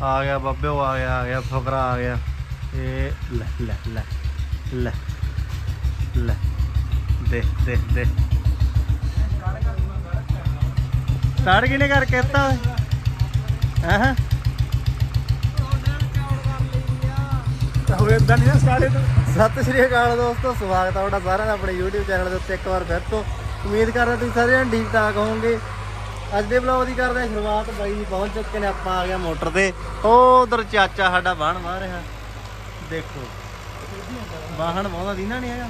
ਆ ਗਿਆ ਬੱਬੇ ਆ ਗਿਆ ਆ ਗਿਆ, ਫਕਰਾ ਆ ਗਿਆ। ਇਹ ਲੈ ਲੈ ਲੈ ਲੈ ਲੈ, ਦੇ ਦੇ ਦੇ। ਸਟਾਰਟ ਕਿਨੇ ਕਰ ਕਹਿਤਾ ਹਾਂ? ਹੋਏ ਇਦਾਂ ਨਹੀਂ ਨਾ ਸਟਾਰਟ ਸਤਿ ਸ਼੍ਰੀ ਅਕਾਲ ਦੋਸਤੋ, ਸਵਾਗਤ ਹੈ ਤੁਹਾਡਾ ਸਾਰਿਆਂ ਦਾ ਆਪਣੇ YouTube ਚੈਨਲ ਦੇ ਉੱਤੇ ਇੱਕ ਵਾਰ ਫਿਰ ਤੋਂ। ਉਮੀਦ ਕਰਦਾ ਤੁਸੀਂ ਸਾਰੇ ਠੀਕ ਠਾਕ ਹੋਵੋਗੇ। ਅੱਜ ਦੇ ਵਲੌਗ ਦੀ ਕਰਦੇ ਹਾਂ ਸ਼ੁਰੂਆਤ ਬਾਈ ਜੀ ਪਹੁੰਚ ਚੁੱਕੇ ਨੇ ਆਪਾਂ ਆ ਗਿਆ ਮੋਟਰ ਤੇ। ਉਹ ਉਧਰ ਚਾਚਾ ਸਾਡਾ ਬਾਹਣ ਮਾਰ ਰਿਹਾ। ਦੇਖੋ ਬਾਹਣ ਬਹੁਤਾ ਦੀਨਾ ਨਹੀਂ ਹੈਗਾ।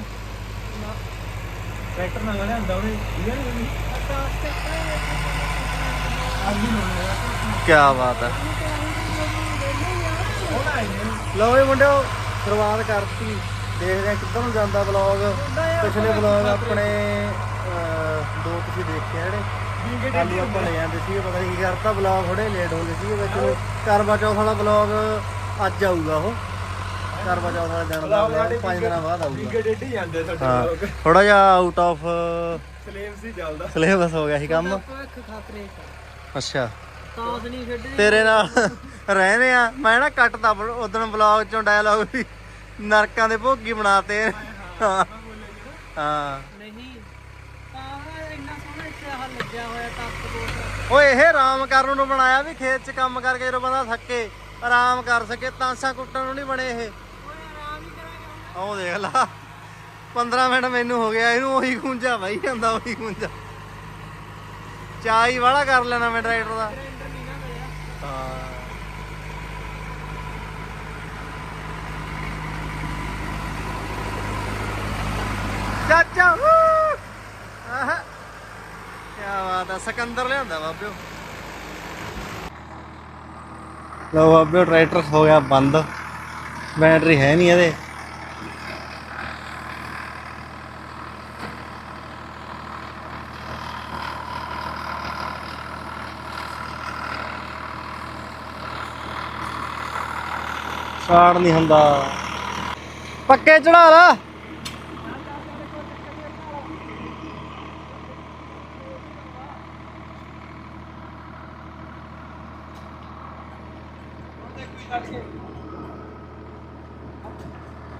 ਟਰੈਕਟਰ ਨਾਲ ਲਿਆਂਦਾ ਉਹਨੇ ਠੀਕ ਨਹੀਂ ਕੀ ਬਾਤ ਹੈ। ਲਓ ਵੀ ਮੁੰਡਿਓ ਸ਼ੁਰੂਆਤ ਕਰਤੀ। ਦੇਖਦੇ ਆ ਕਿੱਧਰ ਨੂੰ ਜਾਂਦਾ ਵਲੌਗ ਪਿਛਲੇ ਵਲੌਗ ਆਪਣੇ ਦੋ ਤੁਸੀਂ ਦੇਖੇ ਆ ਜਿਹੜੇ। ਕੱਲ ਆਪਾਂ ਲੈ ਜਾਂਦੇ ਸੀ ਪਤਾ ਨਹੀਂ ਕੀ ਕਰਤਾ ਵਲੌਗ ਥੋੜੇ ਲੇਟ ਹੋ ਗਏ ਸੀ ਵਿੱਚ ਨੂੰ ਕਰਵਾ ਚੌਥ ਵਾਲਾ ਵਲੌਗ ਅੱਜ ਆਊਗਾ ਉਹ। ਕਰਵਾ ਚੌਥ ਵਾਲੇ ਦਿਨ ਦਾ ਵਲੌਗ 5 ਦਿਨਾਂ ਬਾਅਦ ਆਊਗਾ। ਠੀਕ ਡੇਢੀ ਜਾਂਦੇ ਸਾਡੇ ਹਾਂ ਲੋਕ ਥੋੜਾ ਜਿਹਾ ਆਊਟ ਆਫ ਸਲੇਮ ਸੀ ਚੱਲਦਾ। ਸਿਲੇਬਸ ਹੋ ਗਿਆ ਸੀ ਕੰਮ। ਭਵਿੱਖ ਖਾਤਰੇ ਅੱਛਾ। ਤਾਸ ਨਹੀਂ ਖੇਡਣੀ ਤੇਰੇ ਨਾਲ ਰਹਿੰਦੇ ਆ। ਮੈਂ ਨਾ ਕੱਟਦਾ ਉਦੋਂ ਵਲੌਗ ਚੋਂ ਡਾਇਲੌਗ ਵੀ ਨਰਕਾਂ ਦੇ ਭੋਗੀ ਬਣਾਤੇ। ਹਾਂ ਹਾਂ। ਨਹੀਂ ਤਾਂ ਇੰਨਾ ਸੋਹਣਾ ਇੱਥੇ ਆਹ ਲੱਗਿਆ ਹੋਇਆ ਓਏ ਇਹ ਆਰਾਮ ਕਰਨ ਨੂੰ ਬਣਾਇਆ ਵੀ ਖੇਤ 'ਚ ਕੰਮ ਕਰਕੇ ਜਦੋਂ ਬੰਦਾ ਥੱਕੇ ਆਰਾਮ ਕਰ ਸਕੇ ਤਾਂਸਾ ਕੁੱਟਣ ਨੂੰ ਨਹੀਂ ਬਣੇ ਇਹ। ਆਹ ਦੇਖ ਲਾ 15 ਮਿੰਟ ਮੈਨੂੰ ਹੋ ਗਿਆ ਇਹਨੂੰ ਉਹੀ ਗੁੰਜਾ ਬਾਈ ਜਾਂਦਾ ਉਹੀ ਗੁੰਜਾ ਚਾਈ ਵਾਲਾ ਕਰ ਲੈਣਾ ਮੈਂ ਡਰਾਈਵਰ ਦਾ। ਹਾਂ ਚਾਚਾ ਆਹ ਕੀ ਬਾਤ ਹੈ ਸਿਕੰਦਰ ਲਿਆਂਦਾ ਬਾਬਿਓ ਲਓ ਬਾਬਿਓ ਟਰੈਕਟਰ ਹੋ ਗਿਆ ਬੰਦ। ਬੈਟਰੀ ਹੈ ਨਹੀਂ ਇਹਦੇ। ਸਾੜ ਨਹੀਂ ਹੁੰਦਾ। ਪੱਕੇ ਚੜਾ ਲਾ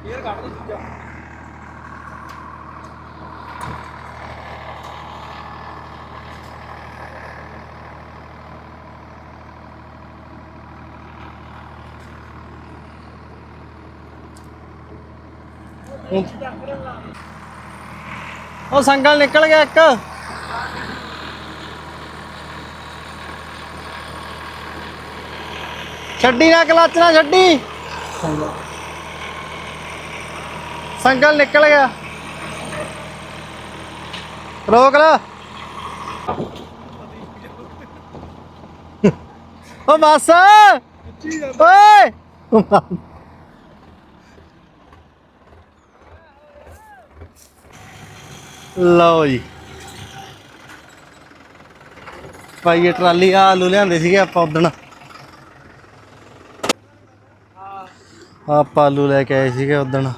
ਫੇਰ ਕੱਢ ਦੇ ਚੀਜ਼ਾਂ ਉਹ ਸੰਗਲ ਨਿਕਲ ਗਿਆ ਇੱਕ। ਛੱਡੀ ਨਾ ਕਲੱਚ ਨਾ ਛੱਡੀ। ਸੰਗਲ ਨਿਕਲ ਗਿਆ। ਰੋਕ ਲਾ। ਓ ਬਸ ਓਏ। ਲਓ ਜੀ। ਭਾਈ ਇਹ ਟਰਾਲੀ ਆ ਆਲੂ ਲਿਆਂਦੇ ਸੀਗੇ ਆਪਾਂ ਉਦਣ। ਆਪਾਂ ਆਲੂ ਲੈ ਕੇ ਆਏ ਸੀਗੇ ਉਦਣ।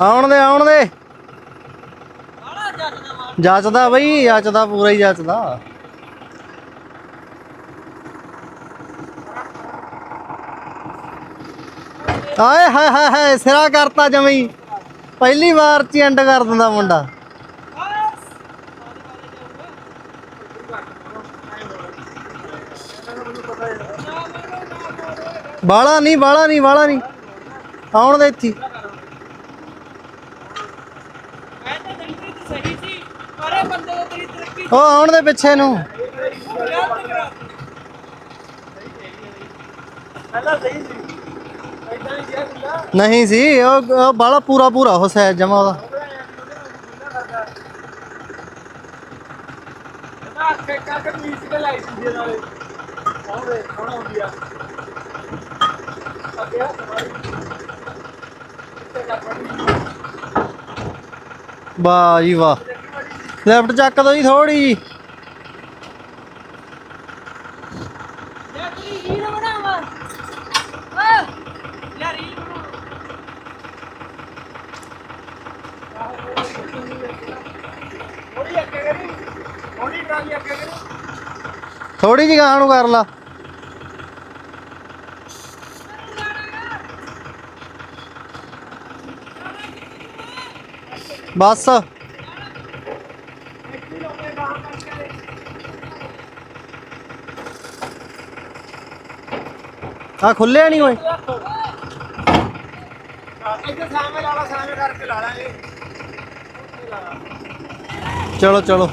ਆਉਣ ਦੇ ਆਉਣ ਦੇ। ਬਾਲਾ ਜੱਜਦਾ ਬਈ, ਜੱਚਦਾ, ਪੂਰਾ ਹੀ ਜੱਚਦਾ। ਆਏ ਹਾਏ ਹਾਏ ਸਿਰਾ ਕਰਤਾ ਜਮਈ ਪਹਿਲੀ ਵਾਰ ਚ ਐਂਡ ਕਰ ਦਿੰਦਾ ਮੁੰਡਾ। ਬਾਲਾ ਨਹੀਂ ਬਾਲਾ ਨਹੀਂ ਬਾਲਾ ਨਹੀਂ। ਆਉਣ ਦੇ ਇੱਥੇ। ਹੀ। ਸੀ ਉਹ ਆਉਣ ਦੇ ਪਿੱਛੇ ਨੂੰ। ਸੀ। ਨਹੀਂ ਗਿਆ ਖੁੱਲਾ ਨਹੀਂ ਸੀ ਉਹ ਬਾਲਾ ਪੂਰਾ ਪੂਰਾ ਉਹ ਸਾਈਜ਼ ਜਮਾ ਉਹਦਾ। ਨਾ ਅੱਖੇ ਕੱਕ ਮੀਸ ਕੇ ਲਾਈ ਸੀ ਦੇ ਨਾਲੇ ਆਉਂਦੇ ਸੋਹਣਾ ਹੁੰਦੀ ਆ ਅੱਗੇ ਆ ਸਮਾਈ ਕਿੱਥੇ ਕੱਕ ਬੜੀ ਵਾਹ ਜੀ ਵਾਹ। ਲੈਫਟ ਚੱਕ ਦੋ ਜੀ ਥੋੜੀ ਜੀ ਥੋੜੀ ਜਿਹੀ ਗਾਂ ਨੂੰ ਕਰ ਲਾ। ਬਸ ਆ ਖੁੱਲਿਆ ਨਹੀਂ ਓਏ ਇੱਥੇ ਸਾਹਮਣੇ ਲਾ ਲਾ ਸਾਹਮਣੇ ਕਰਕੇ ਲਾ ਲਾਂਗੇ ਚਲੋ ਚਲੋ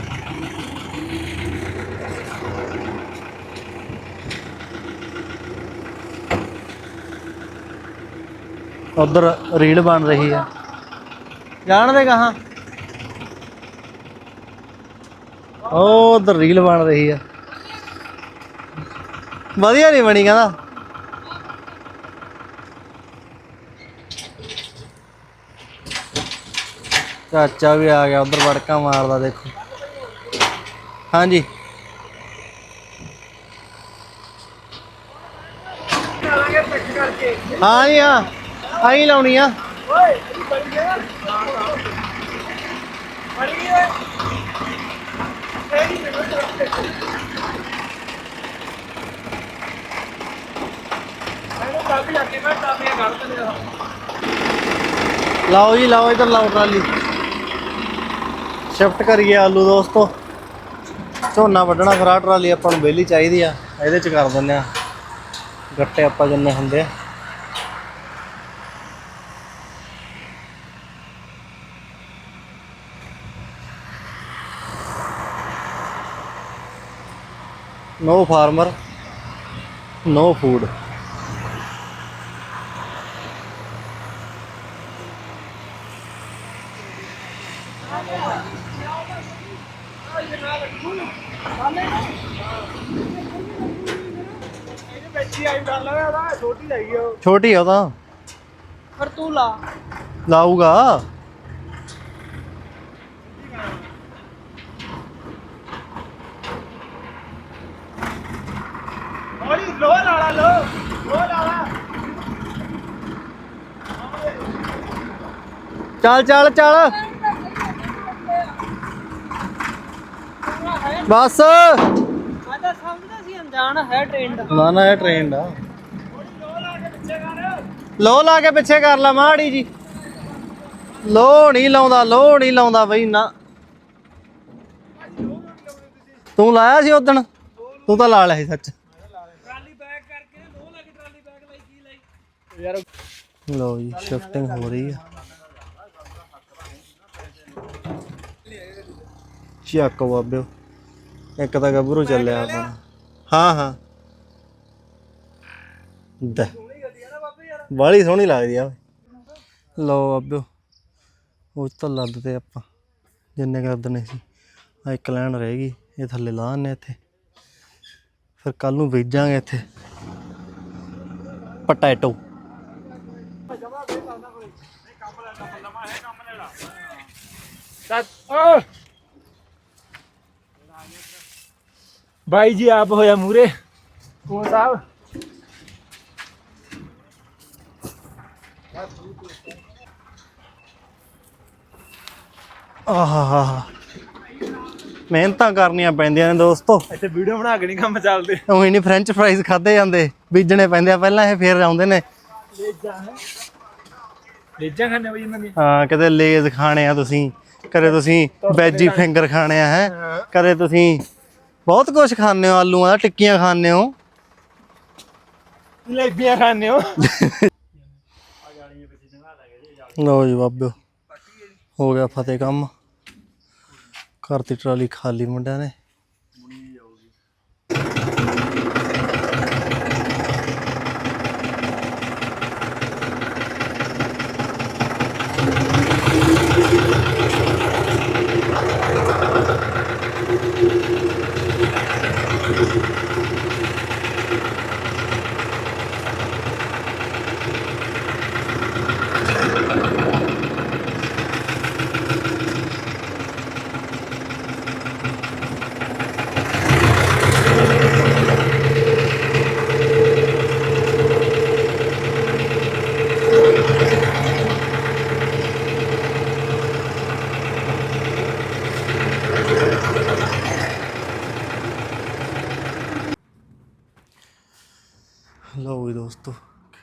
ਉਧਰ ਰੀਲ ਬਣ ਰਹੀ ਹੈ ਜਾਣਦੇ ਕਹਾ? ਉਹ ਉਧਰ ਰੀਲ ਬਣ ਰਹੀ ਹੈ ਵਧੀਆ ਨਹੀਂ ਬਣੀ ਕਹਿੰਦਾ। ਚਾਚਾ ਵੀ ਆ ਗਿਆ, ਉਧਰ ਵੜਕਾ ਮਾਰਦਾ ਦੇਖੋ। ਹਾਂਜੀ। ਹਾਂ ਜੀ, ਹਾਂ। ਆਈ ਲਾਉਣੀ ਆ। ਓਏ। ਲਾਓ ਜੀ, ਲਾਓ ਇਧਰ, ਲਾਓ ਟਰਾਲੀ। ਸ਼ਿਫਟ ਕਰੀਏ ਆਲੂ ਦੋਸਤੋ। ਝੋਨਾ ਵੱਢਣਾ ਫਰਾ ਟਰਾਲੀ ਆਪਾਂ ਨੂੰ ਵਿਹਲੀ ਚਾਹੀਦੀ ਆ, ਇਹਦੇ ਚ ਕਰ ਦਿੰਦੇ ਆ। ਗੱਟੇ ਆਪਾਂ ਜਿੰਨੇ ਹੁੰਦੇ ਆ। No farmer no food. ਛੋਟੀ ਲੱਗੀ ਉਹ ਛੋਟੀ ਆ ਉਹ ਤਾਂ। ਪਰ ਤੂੰ ਲਾ ਲਾਊਗਾ ਓਏ ਲੋ ਲਾ ਲਾ ਲੋ ਲੋ ਲਾ ਲਾ ਚੱਲ ਚੱਲ ਚੱਲ ਬਸ ਮੈਂ ਤਾਂ ਸਮਝਦਾ ਸੀ ਅਣਜਾਣ ਹੈ ਟ੍ਰੈਂਡ ਨਾ ਨਾ ਇਹ ਟ੍ਰੇਨ ਦਾ ਲੋ ਲਾ ਕੇ ਪਿੱਛੇ ਕਰ ਲੋ ਲਾ ਕੇ ਪਿੱਛੇ ਕਰ ਲਾ ਮਾੜੀ ਜੀ ਲੋ ਨਹੀਂ ਲਾਉਂਦਾ ਲੋ ਨਹੀਂ ਲਾਉਂਦਾ ਬਈ ਨਾ ਤੂੰ ਲਾਇਆ ਸੀ ਉਦਣ ਤੂੰ ਤਾਂ ਲਾ ਲਿਆ ਸੀ ਸੱਚ ਟਰਾਲੀ ਬੈਕ ਕਰਕੇ ਲੋ ਲਾ ਕੇ ਟਰਾਲੀ ਬੈਕ ਲਾਈ ਕੀ ਲਾਈ ਯਾਰ ਲੋ ਜੀ ਸ਼ਿਫਟਿੰਗ ਹੋ ਰਹੀ ਆ। ਚੱਕ ਬਾਬਿਓ, ਇੱਕ ਤਾਂ ਗੱਭਰੂ ਚੱਲਿਆ ਆਪਣਾ। ਹਾਂ ਹਾਂ। ਦੇ। ਬਾਲੀ ਸੋਹਣੀ ਲੱਗਦੀ ਆ। ਲਓ ਬਾਬਿਓ, ਉਹ ਤਾਂ ਲੱਦ ਤੇ ਆਪਾਂ, ਜਿੰਨੇ ਕੁ ਲੱਦਣੇ ਸੀ। ਆ ਇੱਕ ਲੈਣ ਰਹਿ ਗਈ, ਇਹ ਥੱਲੇ ਲਾਹਨੇ ਇੱਥੇ। ਫਿਰ ਕੱਲ ਨੂੰ ਬੀਜਾਂਗੇ ਇੱਥੇ। ਪਟੈਟੋ ਓ ਬਾਈ ਜੀ ਆਪ ਹੋਇਆ ਮੂਰੇ। ਕੋ ਸਾਹਿਬ? ਆਹਾ ਮਿਹਨਤਾਂ ਕਰਨੀਆਂ ਪੈਂਦੀਆਂ ਨੇ ਦੋਸਤੋ। ਇੱਥੇ ਵੀਡੀਓ ਬਣਾ ਕੇ ਨਹੀਂ ਕੰਮ ਚੱਲਦੇ। ਉਹੀ ਨਹੀਂ ਫ੍ਰੈਂਚ ਫਰਾਈਜ਼ ਖਾਦੇ ਜਾਂਦੇ। ਬੀਜਣੇ ਪੈਂਦੇ ਆ ਪਹਿਲਾਂ ਇਹ ਫੇਰ ਆਉਂਦੇ ਨੇ। ਲੇਜਾਂ ਖਾਣੇ ਬਈ ਇਹਨਾਂ ਦੀ ਹਾਂ ਕਦੇ ਲੇਜ਼ ਖਾਣੇ ਆ ਤੁਸੀਂ ਕਦੇ ਤੁਸੀਂ ਵੈਜੀ ਫਿੰਗਰ ਖਾਣੇ ਆ ਹੈ? ਕਦੇ ਤੁਸੀਂ ਬਹੁਤ ਕੁਝ ਖਾਂਦੇ ਹੋ ਆਲੂਆਂ ਦਾ ਟਿੱਕੀਆਂ ਖਾਂਦੇ ਹੋ। ਜਲੇਬੀਆਂ ਖਾਣੇ ਹੋ? ਲਓ ਜੀ ਬਾਬਿਓ ਹੋ ਗਿਆ ਫਤਿਹ ਕੰਮ। ਕਰਤੀ ਟਰਾਲੀ ਖਾਲੀ ਮੁੰਡਿਆਂ ਨੇ।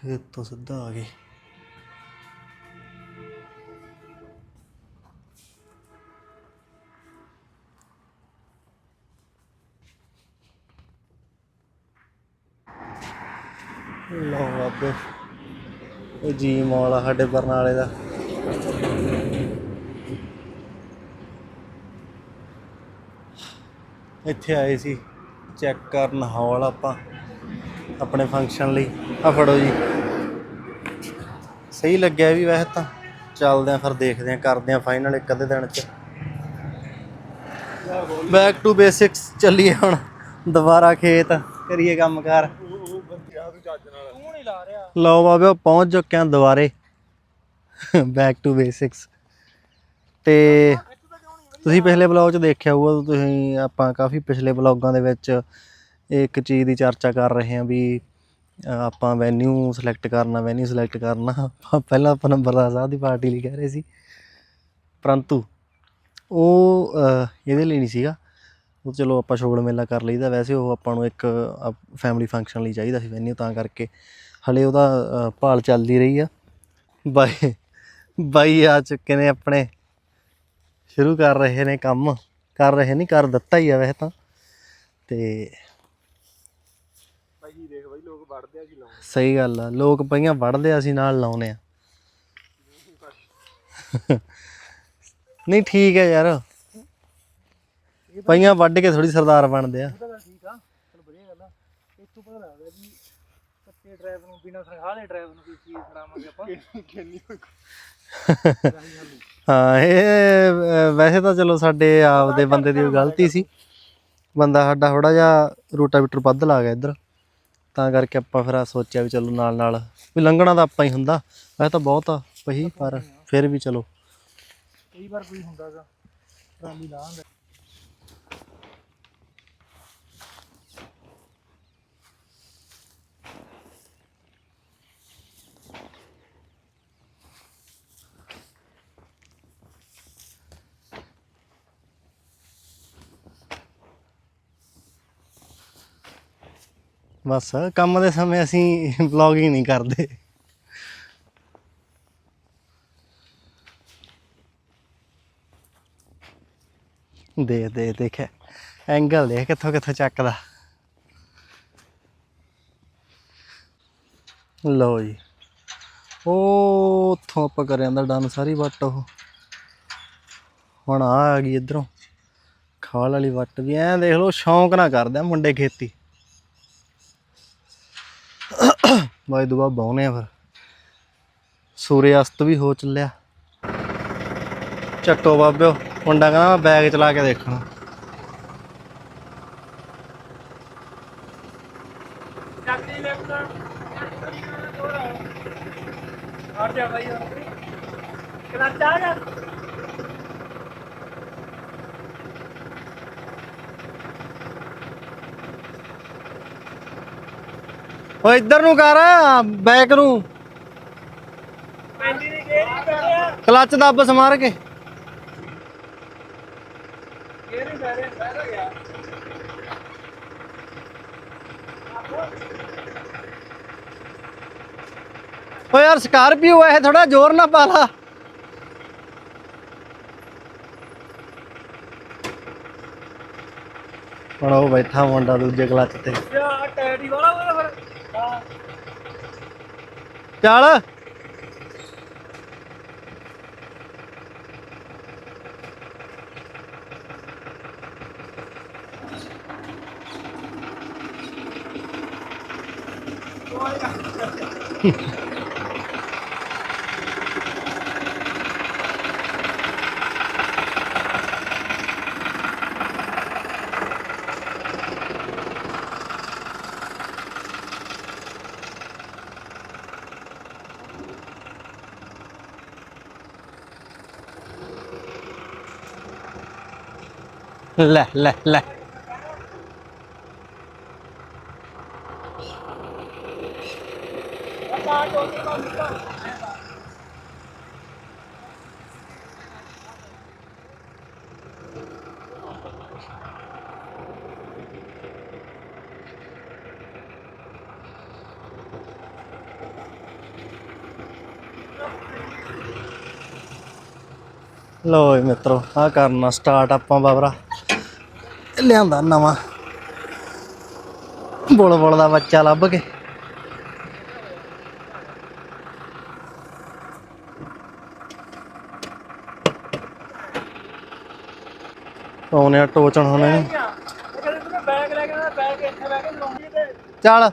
ਖੇਤ ਤੋਂ ਸਿੱਧਾ ਆ ਗਏ। ਲੋ ਬਾਬੇ, ਇਹ ਜੀ ਮੌਲ ਆ ਸਾਡੇ ਬਰਨਾਲੇ ਦਾ। ਇੱਥੇ ਆਏ ਸੀ, ਚੈੱਕ ਕਰਨ ਹੌਲ ਆਪਾਂ, ਆਪਣੇ ਫੰਕਸ਼ਨ ਲਈ। ਆ ਫੜੋ ਜੀ। ਸਹੀ ਲੱਗਿਆ ਵੀ ਵੈਸੇ ਤਾਂ। ਚੱਲਦੇ ਆ ਫਿਰ, ਦੇਖਦੇ ਆ ਕਰਦੇ ਆ ਫਾਈਨਲ ਇੱਕ ਅੱਧੇ ਦਿਨ ਚ। ਬੈਕ ਟੂ ਬੇਸਿਕਸ ਚੱਲੀਏ ਹੁਣ। ਦੁਬਾਰਾ ਖੇਤ, ਕਰੀਏ ਕੰਮ ਕਰ ਲਓ ਬਾਬਿਓ, ਪਹੁੰਚ ਚੁੱਕੇ ਹਾਂ ਦੁਬਾਰੇ। ਬੈਕ ਟੂ ਬੇਸਿਕਸ ਤੇ ਤੁਸੀਂ ਪਿਛਲੇ ਬਲੌਗ 'ਚ ਦੇਖਿਆ ਹੋਊਗਾ, ਤੁਸੀਂ ਆਪਾਂ ਕਾਫੀ ਪਿਛਲੇ ਬਲੌਗਾਂ ਦੇ ਵਿੱਚ ਇੱਕ ਚੀਜ਼ ਦੀ ਚਰਚਾ ਕਰ ਰਹੇ ਹਾਂ ਵੀ ਆਪਾਂ ਵੈਨਿਊ ਸਿਲੈਕਟ ਕਰਨਾ ਵੈਨਿਊ ਸਿਲੈਕਟ ਕਰਨਾ। ਆਪਾਂ ਪਹਿਲਾਂ ਆਪਾਂ ਨੰਬਰਦਾਰ ਸਾਹਿਬ ਦੀ ਪਾਰਟੀ ਲਈ ਕਹਿ ਰਹੇ ਸੀ। ਪਰੰਤੂ ਉਹ ਇਹਦੇ ਲਈ ਨਹੀਂ ਸੀਗਾ। ਉਹ ਚਲੋ ਆਪਾਂ ਸ਼ੋਗਲ ਮੇਲਾ ਕਰ ਲਈਦਾ। ਵੈਸੇ ਉਹ ਆਪਾਂ ਨੂੰ ਇੱਕ ਫੈਮਿਲੀ ਫੰਕਸ਼ਨ ਲਈ ਚਾਹੀਦਾ ਸੀ ਵੈਨਿਊ ਤਾਂ ਕਰਕੇ। ਹਲੇ ਉਹਦਾ ਭਾਲ ਚੱਲਦੀ ਰਹੀ ਆ। ਬਾਈ ਬਾਈ ਆ ਚੁੱਕੇ ਨੇ ਆਪਣੇ। ਸ਼ੁਰੂ ਕਰ ਰਹੇ ਨੇ ਕੰਮ। ਕਰ ਰਹੇ ਨਹੀਂ ਕਰ ਦਿੱਤਾ ਹੀ ਆ ਵੈਸੇ ਤਾਂ। ਤੇ ਭਾਈ ਦੇਖ ਭਾਈ ਲੋਕ ਵੜਦੇ ਆ ਕੀ ਲਾਉਂ ਸਹੀ ਗੱਲ ਆ। ਲੋਕ ਪਈਆਂ ਵੜਦੇ ਆ, ਅਸੀਂ ਨਾਲ ਲਾਉਨੇ ਆ। ਨਹੀਂ ਠੀਕ ਹੈ ਯਾਰ। ਪਈਆਂ ਵੱਢ ਕੇ ਥੋੜੀ ਸਰਦਾਰ ਬਣਦੇ ਆ। ਤਾਂ ਠੀਕ ਆ ਚਲ ਵਧੀਆ ਗੱਲ ਆ। ਇੱਥੋਂ ਪਤਾ ਲੱਗਦਾ ਵੀ ਕੱਚੇ ਡਰਾਈਵਰ ਨੂੰ ਬਿਨਾਂ ਤਨਖਾਹ ਦੇ ਡਰਾਈਵਰ ਨੂੰ ਕੀ ਚੀਜ਼ ਫੜਾਵਾਂਗੇ ਆਪਾਂ। ਕਿੰਨੀ ਹਾਂ ਇਹ ਵੈਸੇ ਤਾਂ ਚਲੋ ਸਾਡੇ ਆਪਦੇ ਬੰਦੇ ਦੀ ਗਲਤੀ ਸੀ। ਬੰਦਾ ਸਾਡਾ ਥੋੜਾ ਜਿਹਾ ਰੋਟਾਵੀਟਰ ਵੱਧ ਲਾ ਗਿਆ ਇੱਧਰ। ਤਾਂ ਕਰਕੇ ਆਪਾਂ ਫਿਰ ਆਹ ਸੋਚਿਆ ਵੀ ਚਲੋ ਨਾਲ ਨਾਲ ਵੀ ਲੰਘਣਾ ਤਾਂ ਆਪਾਂ ਹੀ ਹੁੰਦਾ। ਵੈਸੇ ਤਾਂ ਬਹੁਤ ਆ ਪਹੀ, ਪਰ ਫਿਰ ਵੀ ਚਲੋ। ਕਈ ਵਾਰ ਕੋਈ ਹੁੰਦਾਗਾ ਟਰਾਲੀ ਲਾ ਬਸ, ਕੰਮ ਦੇ ਸਮੇਂ ਅਸੀਂ ਵਲੌਗਿੰਗ ਨਹੀਂ ਕਰਦੇ। ਦੇ ਦੇ ਦੇਖ ਐਂਗਲ ਦੇਖ, ਕਿੱਥੋਂ ਕਿੱਥੋਂ ਚੱਕਦਾ। ਲਓ ਜੀ। ਉਹ ਉੱਥੋਂ ਆਪਾਂ ਕਰਿਆ ਜਾਂਦਾ ਡਨ ਸਾਰੀ ਵੱਟ ਉਹ। ਹੁਣ ਆ ਆ ਗਈ ਇਧਰੋਂ। ਖਾਲ ਵਾਲੀ ਵੱਟ ਵੀ। ਐਂ ਦੇਖ ਲਓ, ਸ਼ੌਂਕ ਨਾ ਕਰਦੇ ਮੁੰਡੇ ਖੇਤੀ। ਬਾਈ ਦੁਆ ਬਾਉਨੇ ਆ ਫਿਰ। ਸੂਰਜ ਅਸਤ ਵੀ ਹੋ ਚੱਲਿਆ। ਚੱਟੋ ਬਾਬਿਓ, ਮੁੰਡਾ ਕਹਿੰਦਾ ਮੈਂ ਬੈਗ ਚਲਾ ਕੇ ਦੇਖਣਾ। ਚੱਕਰੀ ਜਾ ਭਾਈ ਕਲੱਚ ਆ। ਗਿਆ ਓ ਇੱਧਰ ਨੂੰ ਕਰ, ਬੈਕ ਨੂੰ। ਕਲੱਚ ਦੱਬ ਸਮਾਰ ਕੇ। ਓ ਯਾਰ ਸਕਾਰਪੀਓ ਐ ਥੋੜਾ ਜ਼ੋਰ ਨਾ ਪਾ ਲਾ। ਹੁਣ ਉਹ ਬੈਠਾ ਮੁੰਡਾ ਦੂਜੇ ਕਲੱਚ ਤੇ। ਯਾ ਟੈਡੀ ਵਾਲਾ ਹੋਇਆ ਫਿਰ। ਚੱਲ। ले ले ले। लो मित्रों आ करना स्टार्ट अपा बबरा। ਲਿਆਂਦਾ ਨਵਾਂ। ਬੋਲ ਦਾ ਬੱਚਾ ਲੱਭ ਕੇ। ਆਉਨੇ ਆ ਟੋਚਣ ਹੁਣ। ਇਹਨੂੰ ਕਹਿੰਦੇ ਤੂੰ ਬੈਗ ਲੈ ਕੇ ਆਉਣਾ ਬੈਗ ਇੱਥੇ ਬੈਗ ਲਾਉਂਗੀ ਤੇ ਚੱਲ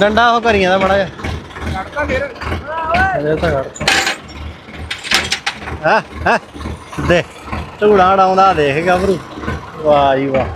ਡੰਡਾ ਉਹ ਕਰੀਆਂ ਦਾ ਮੜਾ ਜਿਹਾ। ਕੱਢਤਾ ਫਿਰ ਇਹ ਤਾਂ ਹਾਂ ਹਾਂ? ਦੇ ਧੂੜਾ ਡਾਉਂਦਾ ਦੇਖ ਗੱਭਰੂ ਵਾਹ ਜੀ ਵਾਹ।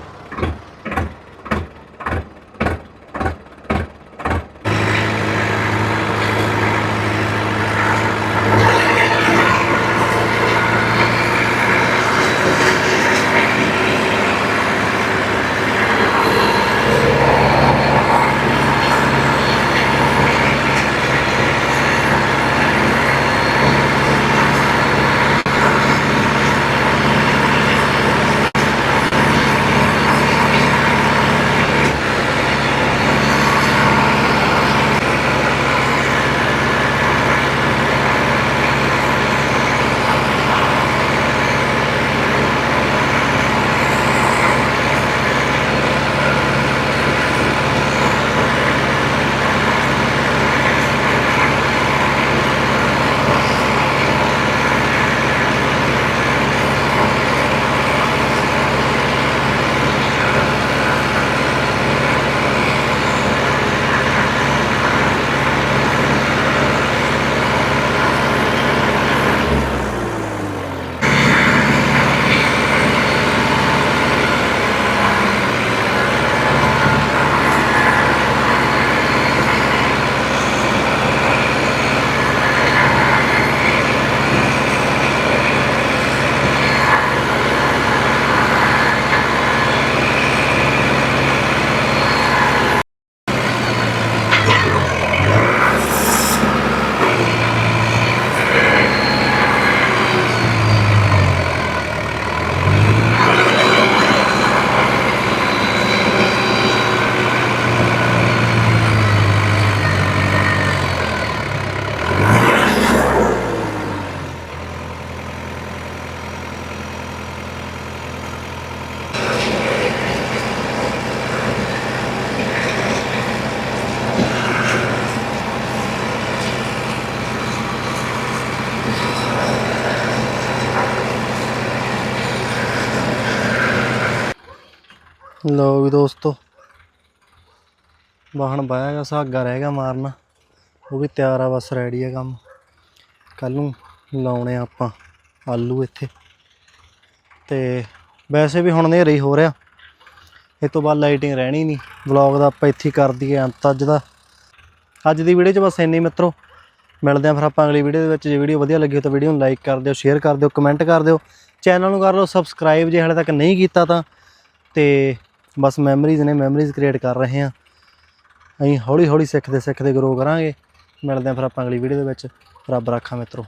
ਲੋ ਵੀ ਦੋਸਤੋ, ਵਾਹਣ ਬਾਇਆਗਾ ਸਾਗਾ ਰਹਿ ਗਿਆ ਮਾਰਨਾ। ਉਹ ਵੀ ਤਿਆਰ ਆ ਬਸ ਰੈਡੀ ਆ ਕੰਮ। ਕੱਲ ਨੂੰ ਲਾਉਣੇ ਆ ਆਪਾਂ ਆਲੂ ਇੱਥੇ। ਤੇ ਵੈਸੇ ਵੀ ਹੁਣ ਹਨੇਰਾ ਹੀ ਹੋ ਰਿਹਾ। ਇਹ ਤੋਂ ਬਾਅਦ ਲਾਈਟਿੰਗ ਰਹਿਣੀ ਨਹੀਂ। ਵਲੌਗ ਦਾ ਆਪਾਂ ਇੱਥੇ ਹੀ ਕਰ ਦਈਏ ਅੰਤ ਅੱਜ ਦਾ। ਅੱਜ ਦੀ ਵੀਡੀਓ 'ਚ ਬਸ ਇੰਨੀ ਮਿੱਤਰੋ। ਮਿਲਦੇ ਆਂ ਫਿਰ ਆਪਾਂ ਅਗਲੀ ਵੀਡੀਓ ਦੇ ਵਿੱਚ। ਜੇ ਵੀਡੀਓ ਵਧੀਆ ਲੱਗੀ ਤਾਂ ਵੀਡੀਓ ਨੂੰ ਲਾਈਕ ਕਰ ਦਿਓ ਸ਼ੇਅਰ ਕਰ ਦਿਓ ਕਮੈਂਟ ਕਰ ਦਿਓ। ਚੈਨਲ ਨੂੰ ਕਰ ਲਓ ਸਬਸਕ੍ਰਾਈਬ ਜੇ ਹਾਲੇ ਤੱਕ ਨਹੀਂ ਕੀਤਾ ਤਾਂ। ਤੇ ਬਸ ਮੈਮਰੀਜ਼ ਨੇ ਮੈਮਰੀਜ਼ ਕ੍ਰੀਏਟ ਕਰ ਰਹੇ ਹਾਂ। ਅਸੀਂ ਹੌਲੀ ਹੌਲੀ ਸਿੱਖਦੇ ਸਿੱਖਦੇ ਗਰੋ ਕਰਾਂਗੇ। ਮਿਲਦੇ ਆਂ ਫਿਰ ਆਪਾਂ ਅਗਲੀ ਵੀਡੀਓ ਦੇ ਵਿੱਚ। ਰੱਬ ਰਾਖਾ ਮਿੱਤਰੋ।